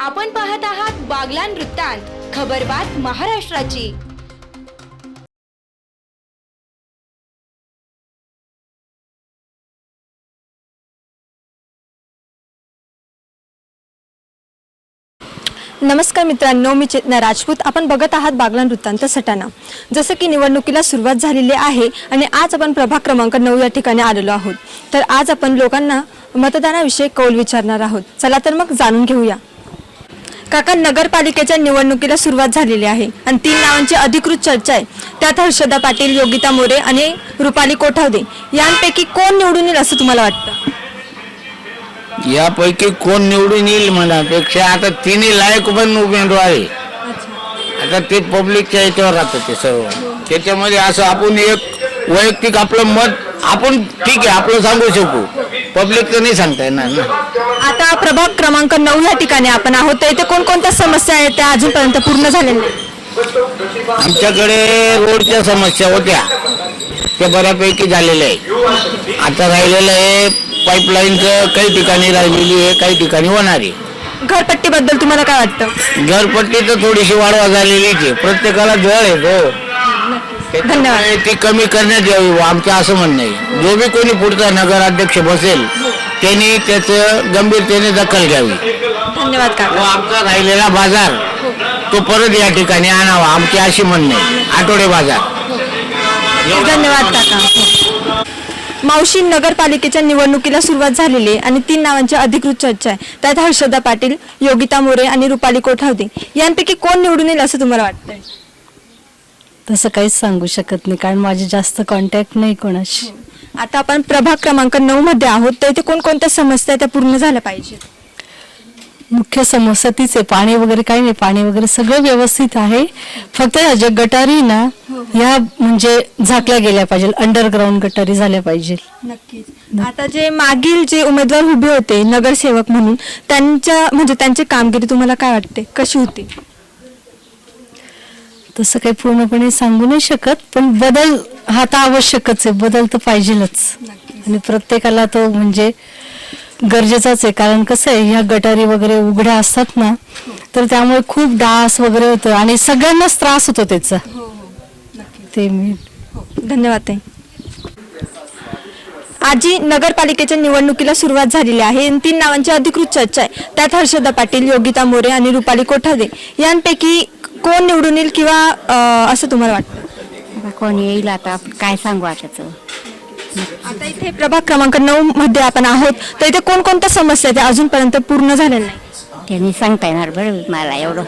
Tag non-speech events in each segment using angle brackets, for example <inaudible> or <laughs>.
आपण पाहत आहात बागलान वृत्तांत खबरबात महाराष्ट्राची. नमस्कार मित्रांनो मी चेतना राजपूत. आपण बघत आहात बागलान वृत्तांत सटाणा. जसं की निवडणुकीला सुरुवात झालेली आहे आणि आज आपण प्रभाग क्रमांक नऊ या ठिकाणी आलेलो आहोत. तर आज आपण लोकांना मतदानाविषयी कौल विचारणार आहोत. चला तर मग जाणून घेऊया. काका नगरपालिकेच्या निवडणुकीला सुरुवात झालेली आहे. आणि तीन नावांची अधिकृत चर्चा आहे. त्यात हर्षदा पाटील योगिता मोरे आणि रुपाली कोठावदे. यांपैकी कोण निवडून येईल असं तुम्हाला वाटतं? यापैकी कोण निवडून येईल म्हणण्यापेक्षा आता तिन्ही लायक पण उमेदवार आहे. आता ते पब्लिकच्या याच्यावर राहतं ते सर्व. त्याच्यामध्ये असं आपण एक वैयक्तिक आपलं मत आपण ठीक आहे आपलं सांगू शकू. पब्लिकचं नाही सांगता येणार ना. आता प्रभाग क्रमांक नऊ या ठिकाणी आपण आहोत. तर इथे कोणकोणत्या समस्या आहेत त्या अजूनपर्यंत पूर्ण झालेल्या नाहीत. आमच्याकडे रोडच्या समस्या होत्या. त्या बऱ्यापैकी झालेल्या आहे आता राहिलेलं आहे पाईपलाईनचं काही ठिकाणी राहिलेली आहे काही ठिकाणी होणार. आहे घरपट्टीबद्दल तुम्हाला काय वाटतं? घरपट्टी तर थोडीशी वाढवा झालेलीच आहे. प्रत्येकाला जळ आहे तो त्याच्यामुळे ती कमी करण्यात यावी आमचं असं म्हणणं आहे. जो बी कोणी पुढचा नगराध्यक्ष बसेल त्यांनी त्याचं गंभीरतेने दखल घ्यावी. धन्यवाद व काका आमचा राहिलेला बाजार तो परत या ठिकाणी आणावा आमची अशी म्हणणं आठवडे बाजार. धन्यवाद काका. मावशी नगरपालिकेच्या निवडणुकीला सुरुवात झालेली आहे आणि तीन नावांची अधिकृत चर्चा आहे. त्यात हर्षदा पाटील योगिता मोरे आणि रुपाली कोठावदे. यांपैकी कोण निवडून येईल असं तुम्हाला वाटतंय? तसं काहीच सांगू शकत नाही कारण माझे जास्त कॉन्टॅक्ट नाही कोणाशी. आता आपण प्रभाग क्रमांक नऊ मध्ये आहोत तर इथे कोणकोणत्या समस्या आहेत त्या पूर्ण झाल्या पाहिजेत? मुख्य समस्या तीच आहे पाणी वगैरे काही नाही पाणी वगैरे सगळं व्यवस्थित आहे. फक्त ह्या ज्या गटारी ना ह्या म्हणजे झाकल्या गेल्या पाहिजे अंडरग्राऊंड गटारी झाल्या पाहिजे नक्कीच. आता जे मागील जे उमेदवार उभे होते नगरसेवक म्हणून त्यांच्या म्हणजे त्यांची कामगिरी तुम्हाला काय वाटते? कशी होती? तसं काही पूर्णपणे सांगू नाही शकत पण बदल हा तर आवश्यकच आहे. बदल तर पाहिजेलच. आणि प्रत्येकाला तो म्हणजे गरजेचाच आहे. कारण कसं आहे ह्या गटारी वगैरे उघड्या असतात ना तर त्यामुळे खूप डास वगैरे होतं आणि सगळ्यांनाच त्रास होतो त्याचा. ते मी धन्यवाद ताई. आजी नगरपालिकेच्या निवडणुकीला सुरुवात झालेली आहे. आणि तीन नावांची अधिकृत चर्चा आहे. त्यात हर्षदा पाटील योगिता मोरे आणि रुपाली कोठावदे यांपैकी कोण निवडून येईल किंवा अं, असं तुम्हाला वाटतं? आता कोण येईल आता? आपण काय सांगू वाटायचं आता इथे प्रभाग क्रमांक नऊ मध्ये आपण आहोत. तर इथे कोणकोणत्या समस्या आहेत? त्या अजूनपर्यंत पूर्ण झालेल्या नाही. त्यांनी सांगता येणार बरं मला एवढं.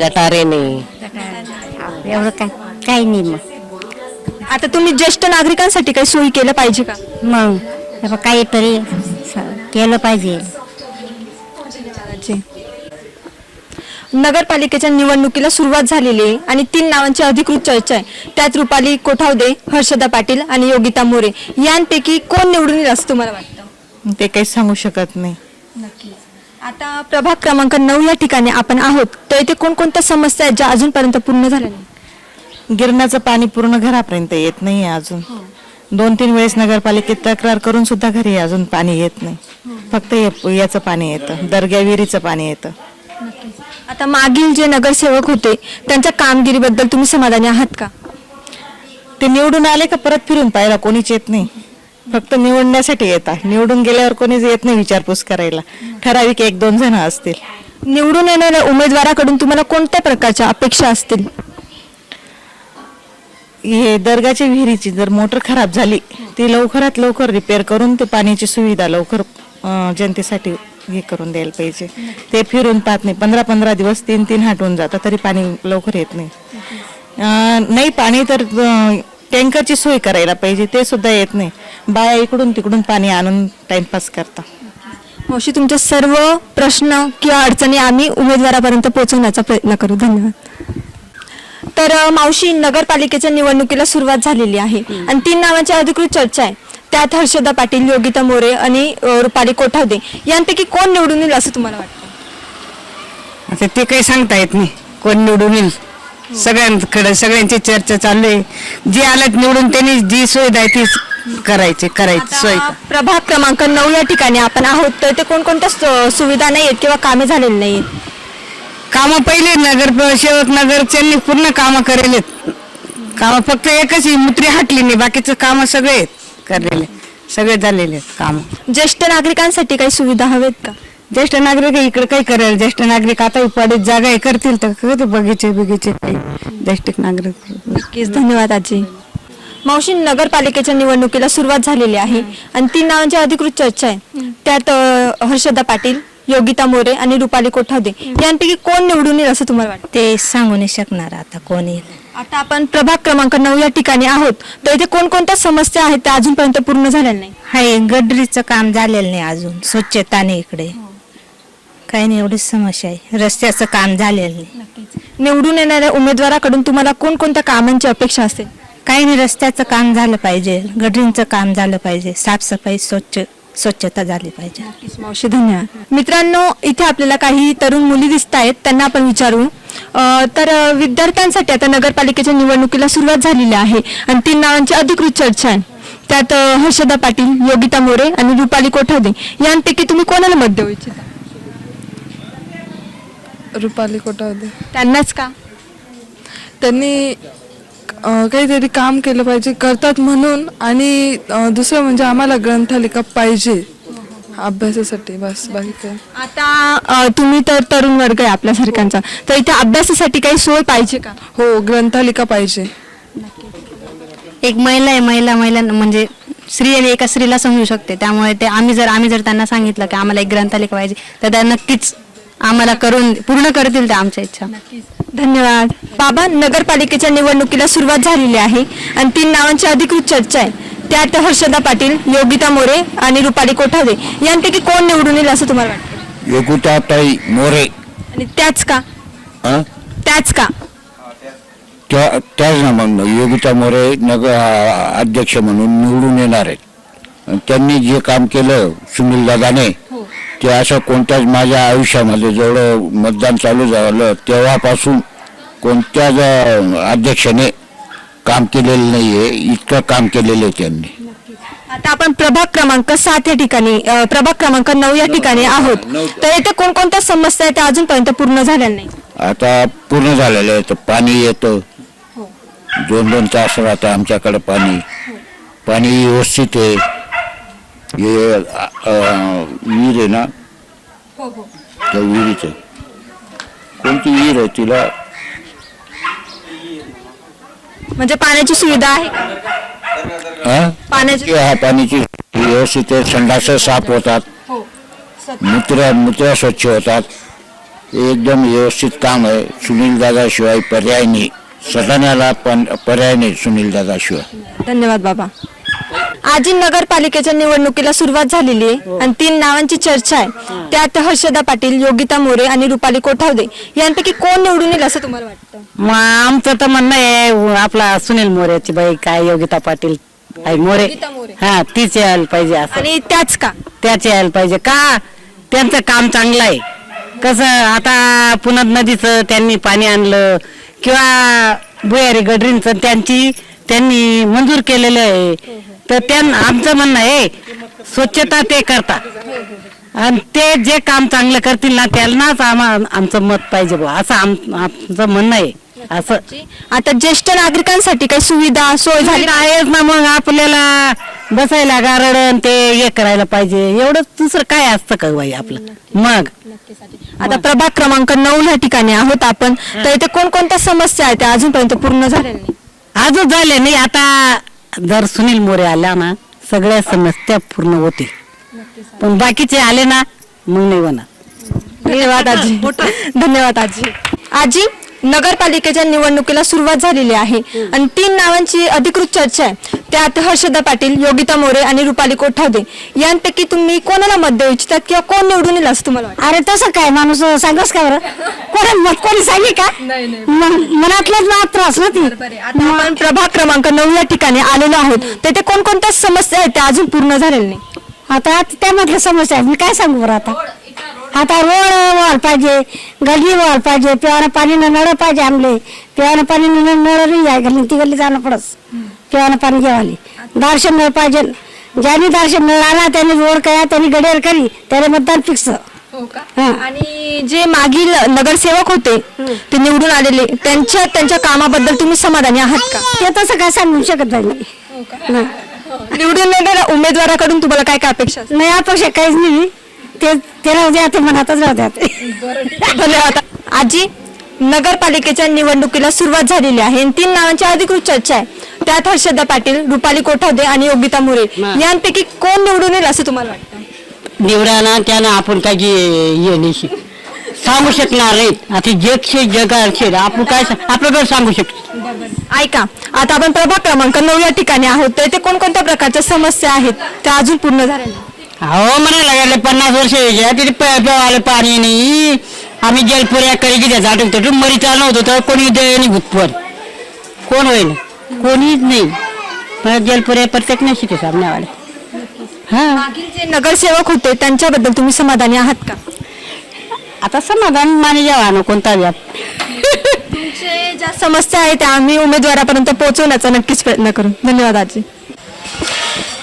गटारे नाही एवढं काय काही नाही मग. आता तुम्ही ज्येष्ठ नागरिकांसाठी काही सोयी केलं पाहिजे का? मग आता काहीतरी स- केलं पाहिजे. नगरपालिकेच्या निवडणुकीला सुरुवात झालेली आहे आणि तीन नावांची अधिकृत चर्चा आहे. त्यात रुपाली कोठावदे हर्षदा पाटील आणि योगिता मोरे. यांपैकी कोण निवडून येईल असं तुम्हाला वाटतं? ते काही सांगू शकत नाही. आता प्रभाग क्रमांक नऊ या ठिकाणी आपण आहोत. तर इथे कोणकोणत्या समस्या आहेत ज्या अजूनपर्यंत पूर्ण झाल्या नाही गिरणाचं पाणी पूर्ण घरापर्यंत येत नाही अजून. दोन तीन वेळेस नगरपालिकेत तक्रार करून सुद्धा घरी अजून पाणी येत नाही. फक्त हे- याचं पाणी येतं. दर्ग्या विहिरीचं पाणी येतं. आता मागील जे नगरसेवक होते त्यांच्या कामगिरीबद्दल तुम्ही समाधानी आहात का? ते निवडून आले का परत फिरून पाहायला? कोणीच येत नाही. फक्त निवडण्यासाठी येतात निवडून गेल्यावर कोणीच येत नाही विचारपूस करायला. ठराविक एक दोन जण असतील. निवडून येणाऱ्या उमेदवाराकडून तुम्हाला कोणत्या प्रकारच्या अपेक्षा असतील? हे दर्गाच्या विहिरीची जर मोटर खराब झाली ती लवकरात लवकर रिपेअर करून ते पाण्याची सुविधा लवकर जनतेसाठी हे करून द्यायला पाहिजे. ते फिरून पाहत नाही. पंधरा पंधरा दिवस तीन तीन हटवून जातात तरी पाणी लवकर येत नाही. अं, नाही पाणी तर अं, टँकरची सोय करायला पाहिजे ते सुद्धा येत नाही. बाया इकडून तिकडून पाणी आणून टाइमपास करता. मावशी तुमचे सर्व प्रश्न किंवा अडचणी आम्ही उमेदवारापर्यंत पोहोचवण्याचा प्रयत्न करू. धन्यवाद. तर अ, मावशी नगरपालिकेच्या निवडणुकीला सुरुवात झालेली आहे. आणि तीन नावांची अधिकृत चर्चा आहे. त्यात हर्षदा पाटील योगिता मोरे आणि रुपाली कोठावदे यांपैकी कोण निवडून येईल असं तुम्हाला वाटतं? आता ते काही सांगता येत नाही. कोण निवडून येईल? सगळ्यांकडे सगळ्यांची चर्चा चालू आहे. जे आलं निवडून त्यांनी जी सुविधा आहे ती करायचे करायचे सोय आता प्रभाग क्रमांक नऊ या ठिकाणी आपण आहोत तर ते कोणकोणत्या सु- सुविधा नाही आहेत किंवा कामे झालेली नाही आहेत? काम पहिले नगर सेवक नगरच्यांनी पूर्ण कामं करेलेत. काम फक्त एकच ही मुत्री हटली नाही बाकीचे काम सगळे आहेत. करलेले. सगळे झालेले आहेत काम. ज्येष्ठ नागरिकांसाठी काही सुविधा हवेत का? ज्येष्ठ नागरिक इकडे काही करेल. ज्येष्ठ नागरिक आता पडीत जागा हे करतील तर करते बगीचे बगीचे काही. ज्येष्ठ नागरिक. नक्कीच. धन्यवाद आजी. मावशी नगरपालिकेच्या निवडणुकीला सुरुवात झालेली आहे. आणि तीन नावांची अधिकृत चर्चा आहे. त्यात अ, हर्षदा पाटील योगिता मोरे आणि रुपाली कोठावदे यांपैकी कोण निवडून येईल असं तुम्हाला वाटतं? ते सांगू नाही शकणार आता कोणी आता आपण प्रभाग क्रमांक नऊ या ठिकाणी आहोत. तर इथे कोणकोणत्या समस्या आहेत त्या अजूनपर्यंत पूर्ण झालेल्या नाही? हाय गडरीचं काम झालेलं नाही अजून. स्वच्छता नाही इकडे काही नाही एवढीच समस्या आहे. रस्त्याचं काम झालेलं नाही. निवडून येणाऱ्या उमेदवाराकडून तुम्हाला कोणकोणत्या कामांची अपेक्षा असेल काही नाही रस्त्याचं काम झालं पाहिजे. गडरींचं काम झालं पाहिजे. साफसफाई स्वच्छ स्वच्छता झाली पाहिजे. मावशी धन्यवाद. मित्रांनो इथे आपल्याला काही तरुण मुली दिसत आहेत त्यांना आपण विचारू. तर विद्यार्थ्यांसाठी आता नगरपालिकेच्या निवडणुकीला सुरुवात झालेली आहे आणि तीन नावांची अधिकृत चर्चा आहे. त्यात हर्षदा पाटील योगिता मोरे आणि रुपाली कोठावदे यांपैकी तुम्ही कोणाला मत देऊ इच्छिता? रुपाली कोटावदे त्यांनाच का? त्यांनी काहीतरी काम केलं पाहिजे करतात म्हणून आणि दुसरं म्हणजे आम्हाला ग्रंथालिका पाहिजे. अभ्यासासाठी बस बाकी काय? आता अ, तुम्ही तर तरुण वर्ग आहे आपल्यासारख्यांचा. तर इथे अभ्यासासाठी काही सोय पाहिजे का? हो ग्रंथालिका पाहिजे. एक महिला आहे महिला महिला म्हणजे स्त्री आणि एका स्त्रीला समजू शकते. त्यामुळे ते आम्ही जर आम्ही जर त्यांना सांगितलं की आम्हाला एक ग्रंथालिका पाहिजे तर त्या नक्कीच आम्हाला करून पूर्ण करतील त्या आमच्या इच्छा. धन्यवाद. बाबा नगरपालिकेच्या निवडणुकीला सुरुवात झालेली आहे आणि तीन नावांची अधिकृत चर्चा आहे. त्यात हर्षदा पाटील योगिता मोरे आणि रुपाली कोठावदे यांपैकी कोण निवडून येईल असं तुम्हाला वाटतं? योगिताताई मोरे. आणि त्याच का? हं? त्याच का? त्या त्याच ना मग योगिता मोरे नगर आ- अध्यक्ष म्हणून निवडून येणार आहेत. आणि त्यांनी जे काम केलं सुनील दादाने ते असं कोणत्याच माझ्या आयुष्यामध्ये जेवढं मतदान चालू झालं तेव्हापासून कोणत्याच अं, अध्यक्षाने काम केलेलं नाहीये इतकं काम केलेलं आहे त्यांनी. आता आपण प्रभाग क्रमांक सात या ठिकाणी अ, प्रभाग क्रमांक नऊ या ठिकाणी आहोत. तर इथे कोणकोणत्या समस्या आहेत त्या अजूनपर्यंत पूर्ण झालेल्या नाही? आता पूर्ण झालेलं आहे तर पाणी येतं. दोन दोन तास राहतं आमच्याकडे पाणी. पाणी व्यवस्थित आहे. हे अ, अ, विहीर आहे ना? त्या विहिरीचं. कोणती विहीर आहे तिला? म्हणजे पाण्याची सुविधा आहे? का? हा? पाण्याची हा पाण्याची व्यवस्थित आहे. संडास साफ होतात. मूत्र मूत्र स्वच्छ होतात. हे एकदम व्यवस्थित काम आहे. सुनील दादाशिवाय पर्याय नाही. सदनाला पण पर्याय नाही सुनील दादाशिवाय. धन्यवाद बाबा. आजी नगरपालिकेच्या निवडणुकीला सुरुवात झालेली आहे. आणि तीन नावांची चर्चा आहे. त्यात हर्षदा पाटील योगिता मोरे आणि रुपाली कोठावदे. यांपैकी कोण निवडून येईल असं तुम्हाला वाटतं? मग आमचं तर म्हणणं आहे आपला सुनील मोरेची बाई काय योगिता पाटील मोरे. हा तीच यायला पाहिजे असं. आणि त्याच का? त्याच यायला पाहिजे. का? त्यांचं काम चांगलं आहे. कसं आता पुनद नदीचं त्यांनी पाणी आणलं किंवा भुयारी गडरींचं त्यांची त्यांनी मंजूर केलेलं आहे. तर त्यां आमचं म्हणणं आहे स्वच्छता ते करतात आणि ते जे काम चांगलं करतील ना त्यांनाच आम्हा आमचं मत पाहिजे बुवा. असं आम आमचं म्हणणं आहे. असं. आता ज्येष्ठ नागरिकांसाठी काही सुविधा सोय झाली झाली आहेच ना मग. आपल्याला बसायला गारडन ते हे करायला पाहिजे. एवढंच दुसरं काय असतं का बाई आपलं? मग. आता प्रभाग क्रमांक नऊ या ठिकाणी आहोत आपण. तर इथे कोणकोणत्या समस्या आहेत त्या अजूनपर्यंत पूर्ण झालेल्या नाही? आजच झाले नाही. आता जर सुनील मोरे आला ना सगळ्या समस्या पूर्ण होतील. पण बाकीचे आले ना मग नाही होणार. धन्यवाद आजी. धन्यवाद आजी. आजी? नगरपालिकेच्या निवडणुकीला सुरुवात झालेली आहे. आणि तीन नावांची अधिकृत चर्चा आहे. त्यात हर्षदा पाटील योगिता मोरे आणि रुपाली कोठावदे यांपैकी तुम्ही कोणाला मत देऊ इच्छितात किंवा कोण निवडून येईल असं तुम्हाला वाटतं? अरे तसं काय? माणूस सांगस का बरं? कोणी मत कोणी सांगे का? मनातलंच मात्र असलं ती. आता आपण प्रभाग क्रमांक नऊ या ठिकाणी आलेलो आहोत. तेथे कोणकोणत्या समस्या आहेत त्या अजून पूर्ण झालेल्या नाही आता त्यामधल्या समस्या आहेत. मी काय सांगू बरं आता? आता रोड व्हायला पाहिजे गल्ली व्हायला पाहिजे पिवानं पाणी नळ पाहिजे आमले. पिवानं पाणी नळ नाही आहे गल्ली ती गल्ली जाणं पडस. पिवानं पाणी घ्यावाली दर्शन मिळ पाहिजे. ज्यांनी दर्शन मिळाला त्यांनी रोड करा त्यांनी गडेर करी त्याला मतदान फिक्स. आणि जे मागील नगरसेवक होते ते निवडून आलेले त्यांच्या त्यांच्या कामाबद्दल तुम्ही समाधानी आहात का? ते तसं काय सांगू शकत नाही. नाही. निवडून येणाऱ्या उमेदवाराकडून तुम्हाला काय काय अपेक्षा? नाही अपेक्षा काहीच नाही. ते ते राहू द्या ते मनातच राहू द्या ते धन्यवाद आजी नगरपालिकेच्या निवडणुकीला सुरुवात झालेली आहे. आणि तीन नावांची अधिकृत चर्चा आहे. त्यात हर्षदा पाटील रुपाली कोठावदे आणि योगिता मोरे. यांपैकी कोण निवडून येईल असं तुम्हाला वाटतं? निवडाना त्यानं आपण काय नाही. शिक- सांगू शकणार नाहीत आता जगशे जगाचे आपण काय सांग- आपल्याकडे सांगू शकतो. ऐका आता आपण प्रभाग क्रमांक नऊ या ठिकाणी आहोत. तर इथे कोणकोणत्या प्रकारच्या समस्या आहेत? त्या अजून पूर्ण झाल्या नाही. हो म्हणायला लागले पन्नास वर्ष यायचे तिथे प्यावाले पाणी नाही. आम्ही जलपुऱ्या कडे गेल्या जाटून तटून मरी चालू होतो तर कोणी दय नाही भूतपर कोण होईल? कोणीच नाही. पण जलपुऱ्या प्रत्येक नाही शिके सामन्यावाले हा. मागील जे नगरसेवक होते त्यांच्याबद्दल तुम्ही समाधानी आहात का? आता समाधान माने जावा ना कोणता व्याप <laughs> तुमचे ज्या समस्या आहेत त्या आम्ही उमेदवारापर्यंत पोहोचवण्याचा नक्कीच प्रयत्न करू. धन्यवाद आजी.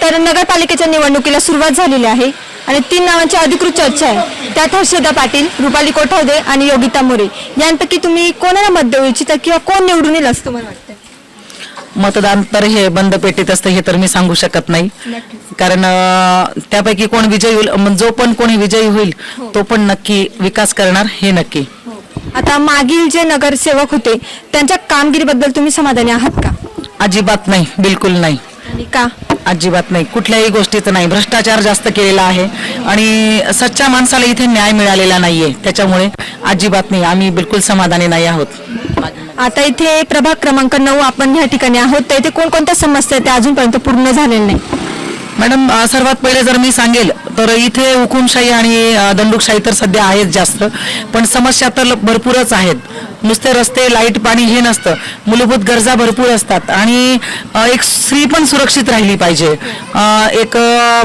तर नगरपालिकेच्या निवडणुकीला सुरुवात झालेली आहे आणि तीन नावांची अधिकृत चर्चा आहे. त्यात हर्षदा पाटील रुपाली कोठावदे आणि योगिता मोरे. यांपैकी तुम्ही कोणाला मत देऊ इच्छिता किंवा कोण निवडून येईल असं तुम्हाला वाटतं मतदान तर हे बंद पेटीत असतं हे तर मी सांगू शकत नाही. कारण अं, त्यापैकी कोण विजयी होईल अं, जो पण कोणी विजयी होईल तो पण नक्की विकास करणार हे नक्की. आता मागील जे नगरसेवक होते त्यांच्या कामगिरीबद्दल तुम्ही समाधानी आहात का? अजिबात नाही बिलकुल नाही. आणि का? अजिबात नाही. कुठल्याही गोष्टीचं नाही. भ्रष्टाचार जास्त केलेला आहे. आणि सच्च्या माणसाला इथे न्याय मिळालेला नाहीये. त्याच्यामुळे अजिबात नाही. आम्ही बिलकुल समाधानी नाही आहोत. आता इथे प्रभाग क्रमांक नऊ आपण या ठिकाणी आहोत. तर इथे कोणकोणत्या समस्या आहेत त्या अजूनपर्यंत पूर्ण झालेल्या नाही. मॅडम सर्वात पहिले जर मी सांगेल तर इथे हुकुमशाही आणि दंडुकशाही तर सध्या आहेत जास्त. पण समस्या तर भरपूरच आहेत. नुसते रस्ते लाइट पाणी हे नसतं. मूलभूत गरजा भरपूर असतात. आणि एक स्त्री पण सुरक्षित राहिली पाहिजे. एक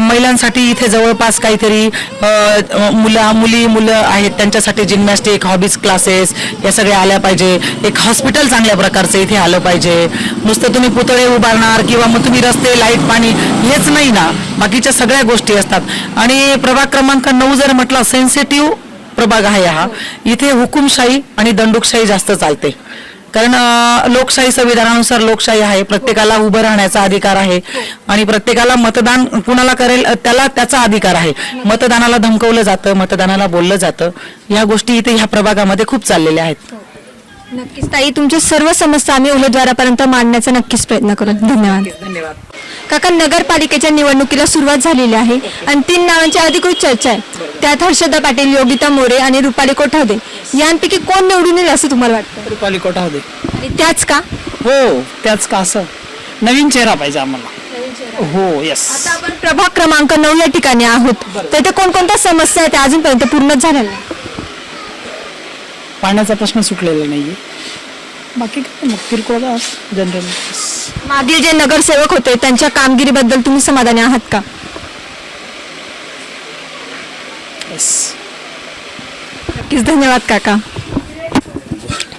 महिलांसाठी इथे जवळपास काहीतरी मुला मुलं मुली मुलं आहेत. त्यांच्यासाठी जिम्नॅस्टिक हॉबीज क्लासेस या सगळ्या आल्या पाहिजे. एक हॉस्पिटल चांगल्या प्रकारचं इथे आलं पाहिजे. नुसतं तुम्ही पुतळे उभारणार किंवा मग तुम्ही रस्ते लाइट पाणी हेच नाही ना. बाकीच्या सगळ्या गोष्टी असतात. आणि प्रभाग क्रमांक नऊ जर म्हटलं सेन्सिटिव्ह प्रभाग आहे हा. इथे हुकुमशाही आणि दंडुकशाही जास्त चालते. कारण लोकशाही संविधानानुसार लोकशाही आहे प्रत्येकाला उभं राहण्याचा अधिकार आहे आणि प्रत्येकाला मतदान कुणाला करेल त्याला त्याचा अधिकार आहे. मतदानाला धमकवलं जातं मतदानाला बोललं जातं. या गोष्टी इथे ह्या प्रभागामध्ये खूप चाललेल्या आहेत. नक्कीच. ताई तुमच्या सर्व समस्या आम्ही उमेदवारापर्यंत मांडण्याचा नक्कीच प्रयत्न करू. धन्यवाद. धन्यवाद. काका नगरपालिकेच्या निवडणुकीला सुरुवात झालेली आहे आणि तीन नावांची अधिकृत चर्चा आहे. त्यात हर्षदा पाटील योगिता मोरे आणि रुपाली कोठावदे यांपैकी कोण निवडून येईल असं तुम्हाला वाटतं? रुपाली कोठावदे आणि त्याच का? हो त्याच का असं? नवीन चेहरा पाहिजे आम्हाला. हो येस आता आपण प्रभाग क्रमांक नऊ या ठिकाणी आहोत. तर इथे कोणकोणत्या समस्या आहेत त्या अजूनपर्यंत पूर्ण झाल्या नाही? पाण्याचा प्रश्न सुटलेला नाहीये. बाकी काय मग किरकोळ जनरल मागील जे नगरसेवक होते त्यांच्या कामगिरीबद्दल तुम्ही समाधानी आहात का? येस नक्कीच धन्यवाद काका.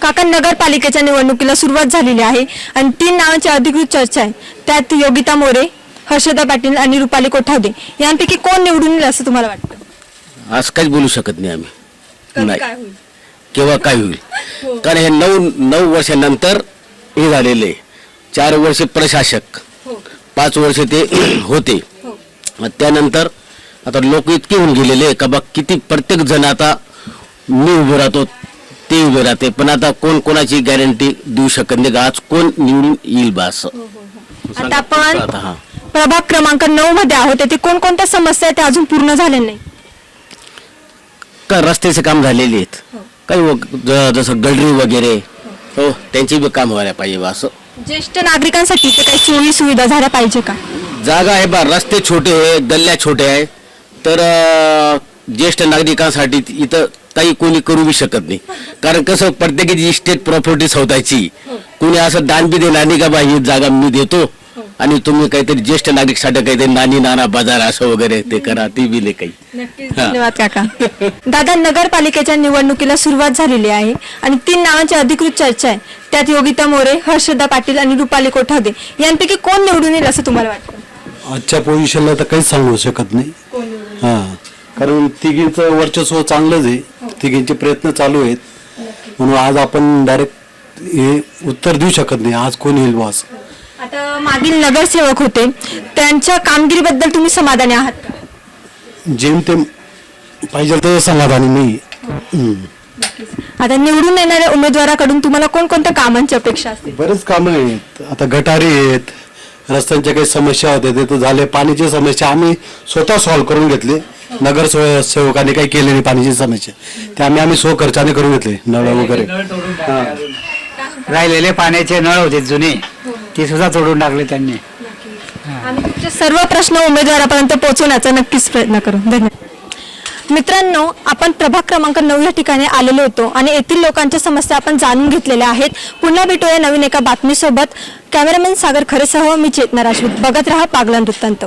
काका नगरपालिकेच्या निवडणुकीला सुरुवात झालेली आहे आणि तीन नावांची अधिकृत चर्चा आहे. त्यात योगिता मोरे हर्षदा पाटील आणि रुपाली कोठावदे. यांपैकी कोण निवडून येईल असं तुम्हाला वाटतं? आज काहीच बोलू शकत नाही आम्ही. कधी नाही. काय होईल? केव्हा काय होईल? कारण हे नऊ नऊ वर्षानंतर हे झालेले चार वर्ष प्रशासक पाच वर्ष ते <clears throat> होते. मग त्यानंतर आता लोक इतके होऊन गेलेले का बा किती प्रत्येक जण आता मी उभे राहतो ते उभे राहते. पण आता कोण कोणाची गॅरंटी देऊ शकत नाही का? आज कोण निवडून येईल बा असं? आता आपण आता हा. प्रभाग क्रमांक नऊ मध्ये आहोत. तिथे कोणकोणत्या समस्या आहेत त्या अजून पूर्ण झाल्या नाही का रस्त्याचे काम झालेले आहेत? काही ज- जसं गलरी वगैरे हो त्यांची बी काम व्हायला पाहिजे बा असं. ज्येष्ठ नागरिकांसाठी इथे काही सोयी सुविधा झाल्या पाहिजे का? जागा आहे बा रस्ते छोटे आहे गल्ल्या छोट्या आहे. तर अं, ज्येष्ठ नागरिकांसाठी इथं काही कोणी करू बी शकत नाही. कारण कसं प्रत्येकाची इस्टेट प्रॉपर्टी स्वतःची कोणी असं दान बी देणार नाही का बा ही जागा मी देतो. आणि तुम्ही काहीतरी ज्येष्ठ नागरिकसाठी काहीतरी नानी नाना बाजार असं वगैरे ते करा ते बी नाही काही. हा. धन्यवाद काका. दादा नगरपालिकेच्या निवडणुकीला सुरुवात झालेली आहे आणि तीन नावांची अधिकृत चर्चा आहे. त्यात योगिता मोरे हर्षदा पाटील आणि रुपाली कोठावदे यांपैकी कोण निवडून येईल असं तुम्हाला वाटतं? आजच्या पोझिशनला तर काहीच सांगू शकत नाही. हा. कारण तिघींचं वर्चस्व चांगलंच आहे. तिघींचे प्रयत्न चालू आहेत. म्हणून आज आपण डायरेक्ट हे उत्तर देऊ शकत नाही. आज कोण येईल बॉस मागील नगरसेवक होते. त्यांच्या कामगिरीबद्दल तुम्ही समाधानी आहात का? जेमतेम पाहिजे तर समाधानी नाही हम्म. आता निवडून येणाऱ्या उमेदवाराकडून तुम्हाला कोणकोणत्या कामांची अपेक्षा असते? बरेच कामं आहेत. आता गटारी आहेत. रस्त्यांच्या काही समस्या होत्या ते तर झाले. पाण्याची समस्या आम्ही स्वतः सॉल्व्ह करून घेतले. नगर सेव- सेवकांनी काही केले नाही पाण्याची समस्या. ते आम्ही आम्ही स्व खर्चाने करून घेतले नळ वगैरे. हा. राहिलेले पाण्याचे नळ होते जुने. ते सुद्धा तोडून टाकले त्यांनी. आम्ही तुमचे सर्व प्रश्न उमेदवारापर्यंत पोहोचवण्याचा नक्कीच प्रयत्न करू. धन्यवाद. मित्रांनो आपण प्रभाग क्रमांक नऊ या ठिकाणी आलेलो होतो आणि येथील लोकांच्या समस्या आपण जाणून घेतलेल्या आहेत. पुन्हा भेटूया नवीन एका बातमीसोबत. कॅमेरामॅन सागर खरेसह मी चेतना राजपूत. बघत रहा पागला वृत्तांत.